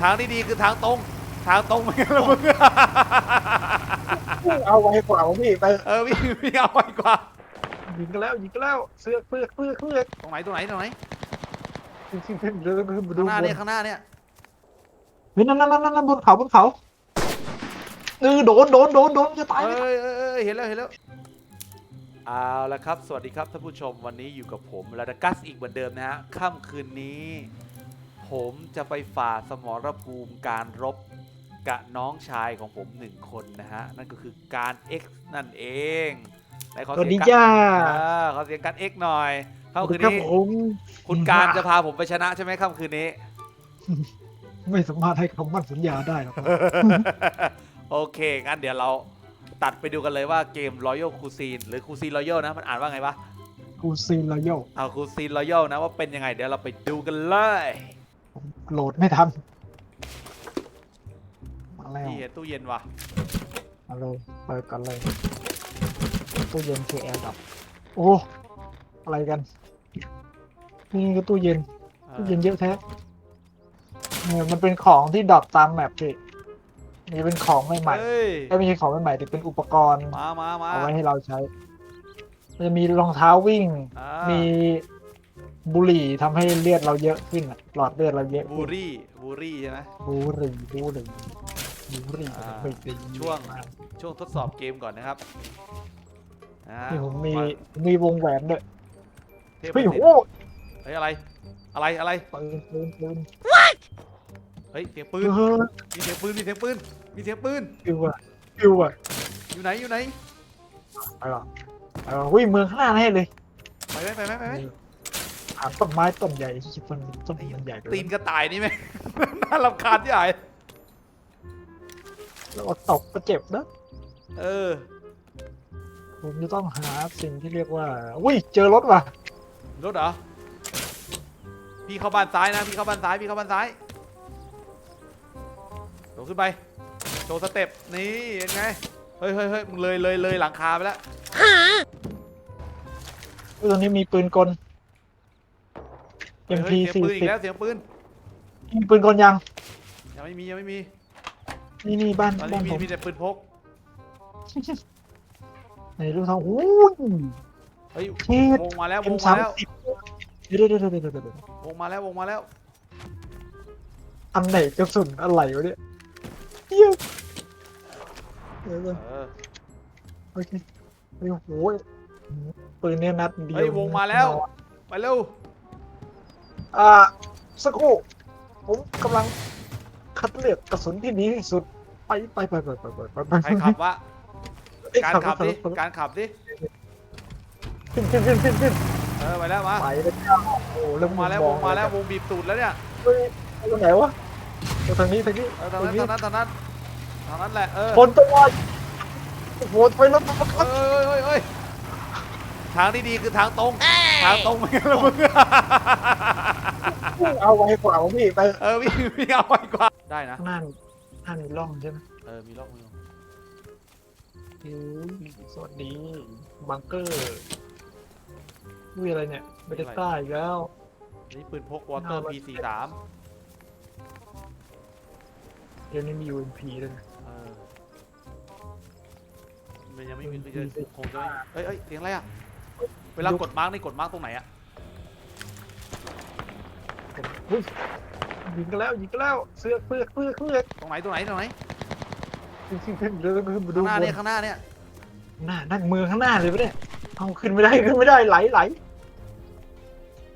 ทางที่ดีคือทางตรง ทางตรงไม่งั้นแล้วมึง เอาไว้กว่าพี่ไปเออวิ่งวิ่งเอาไปกว่า ยิงกันแล้วยิงกันแล้วเสือกเพือกเพือกเพือกตรงไหนตรงไหนตรงไหน ขึ้นขึ้นขึ้นเดินขึ้นมาดูข้างหน้าบนเนี่ยข้างหน้าเนี่ย เฮ้ยนั่นนั่นนั่นนั่นบนเขาบนเขาเออโดนโดนโดนโดนจะตายเอ้ยเอ้ยเอ้ยเห็นแล้วเห็นแล้วเอาละครับ สวัสดีครับท่านผู้ชมวันนี้อยู่กับผมลาดากัสอีกเหมือนเดิมนะฮะค่ำคืนนี้ ผมจะไปฝ่าสมรภูมิการรบกับน้องชายของผมหนึ่งคนนะฮะ นั่นก็คือการ X นั่นเองไหนขอสวัสเสีดียงการจ้าอ่าขอเสียงการ X หน่อยค่ำคืนครับนี้ผมคุณการจะพาผมไปชนะใช่ไหมค่ำคืนนี้ ไม่สามารถให้คำมั่นสัญญาได้หรอกครับโอเค งั้นเดี๋ยวเราตัดไปดูกันเลยว่าเกม Royal Cuisine หรือ Cuisine Royal นะ มันอ่านว่าไงวะกูซีนรอยโยเอา Cuisine Royal นะว่าเป็นยังไง เดี๋ยวเราไปดูกันเลยผม โหลดไม่ทันมาแล้วนี่เห็นตู้เย็นว่ะมาเลยเปิดก่อนเลยตู้เย็นคือแอร์ดับโอ้อะไรกัน นี่ก็ตู้เย็นตู้เย็นเยอะแท้เนี่ยมันเป็นของที่ดรอปตามแมปพี่นี่เป็นของใหม่เฮ้ยๆไม่ใช่ของใหม่ๆแต่เป็นอุปกรณ์มามามาเอาไว้ให้เราใช้มันจะมีรองเท้าวิ่งอ่ามี บุหรี่ทำให้เลือดเราเยอะขึ้นอะหลอดเลือดเราเยอะบูขึ้นรี่บูรี่ใช่ไหม บุหรี่บุหรี่บุหรี่อ่าไม่ดีช่วงช่วงทดสอบเกมก่อนนะครับอ่านี่ผมมีมีวงแหวนด้วยเทพเฮ้ยประสิทโอ้ธิ์เฮ้ยอะไร อะไรอะไร ปืนปืนปืนเฮ้ยเสียงปืเอนอมีเสียงปืน มีเสียงปืน มีเสียงปืน ฟิวอะฟิวอะอยู่ไหนอยู่ไหน ไปหรอไปหรอวิ่งเมืองข้างหน้าให้เลยไปไหมไปไหมไปไหม หาต้นไม้ต้นใหญ่ที่ต้นต้นมันใหญ่ตีนกระต่ายนี่ไหมน่ารำคาญที่ไหนแล้วก็ตกก็เจ็บนะเออ ผมจะต้องหาสิ่งที่เรียกว่า อุ้ย เจอรถว่ะ รถเหรอ พี่เข้าบ้านซ้ายนะ พี่เข้าบ้านซ้าย พี่เข้าบ้านซ้ายลงขึ้นไป โชว์สเต็ป นี่ยังไง เฮ้ยเฮ้ยเฮ้ยมึงเลยเลยเลยหลังคาไปแล้วเออตรงนี้มีปืนกล เฮ้ย MP เฮ้ยเสียงสี่ปืนอีสิกบแล้วเสียงปืนมีปืนกลยัง ยังไม่มียังไม่มีนี่นี่บ้านตอนบ้านี้นมีผมมีแต่ปืนพกในลูกทองโอ้ย เฮ้ยเช็ดวงมาแล้ววเอ็มงสามาแล้วสิบเดี๋ยวเดี๋ยวเดี๋ยวเดี๋ยวเดี๋ยวเดี๋ยววงมาแล้ววงมาแล้วอันไหนกระสุนอะไรวะเนี่ยเหี้ยเดี๋ยวก่อนเออโอเคโอ้โหปืนเนี่ยนัดเดียวเฮ้ยวงมาแล้ว ไปเร็ว อ่าสักครู่ผมกำลังคัดเลือกกระสุนที่ดีที่สุดไปไปไปไปไปไปไปใครขับวะเการขับดิรการขับดิขึ้นขึ้นขึ้นขึ้นขึ้นเออไปแล้วมาไปเล้าโอ้เมาแล้ววงมาแล้ววงบีบตูดแล้วเนี่ยเฮ้ไปตรงไหนวะไปทางนี้ทางนี้ทางนั้นทางนั้นทางนั้นทางนั้นแหละเออชนตัวโอ้โหไปรถเฮ้ยเฮ้ยเฮ้ยทางที่ดีคือทางตรงเทางตรงไม่งั้นแล้วมึงเอาไว้กว่าพี่ไปเออวิ่งวิ่งเอาไปกว่าได้นะข้างหน้ามีหน้ามีร่องใช่ไหมเออมีล็อกมือโอ้ยสวัสดี บังเกอร์วิอะไรเนี่ยไม่ได้ใต้อีกแล้ว นี่ปืนพกวอเตอร์ P43 เดี๋ยวนี้มี UMP ด้วยนะเออมันยังไม่มีคือจะคงจะไม่เอ้ยเอ้ยเสียงอะไรอะ เวลากดมาร์กนี่กดมาร์กตรงไหนอะเฮ้ยยิงกันแล้วยิงกันแล้วเสือกเพือกเพือกเพือกตรงไหนตรงไหนตรงไหนขึ้นขึ้นขึ้นเดินขึ้นมาดูข้างหน้าบเนี่ยนข้างหน้าเนี่ยหน้านั่งเมืองข้างหน้าเลยปะเนี่ยเอาขึ้นไม่ได้ขึ้นไม่ได้ไหลไหล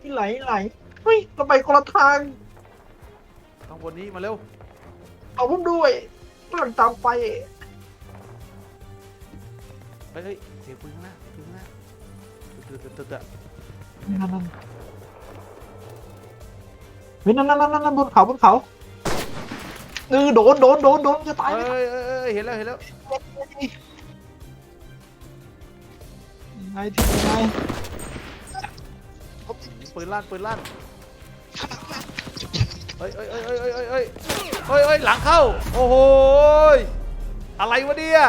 ที่ไหลไหลเฮ้ยเราไปคนละทางข้างบนนี้มาเร็วเอาผมด้วยกำลังตามไปเฮ้ยเฮ้ยเสียงปืนข้างหน้า ตึ๊ดตึ๊ดตึ๊ดตึ๊ดนั่นนั่นเฮ้ยนั่นนั่นนั่นนั่นบนเขาบนเขาเออโดนโดนโดนโดนจะตายเอ้ไหมยเอ้ยเอ้ยเห็นแล้วเห็นแล้วไงที่ไงปืนลั่นปืนลั่นเฮ้ยเฮ้ยเฮ้ยเฮ้ยเฮ้ยเฮ้ยเฮ้ยเฮ้ยเฮ้ยหลังเข้า โอ้โหยอะไรวะเนี่ย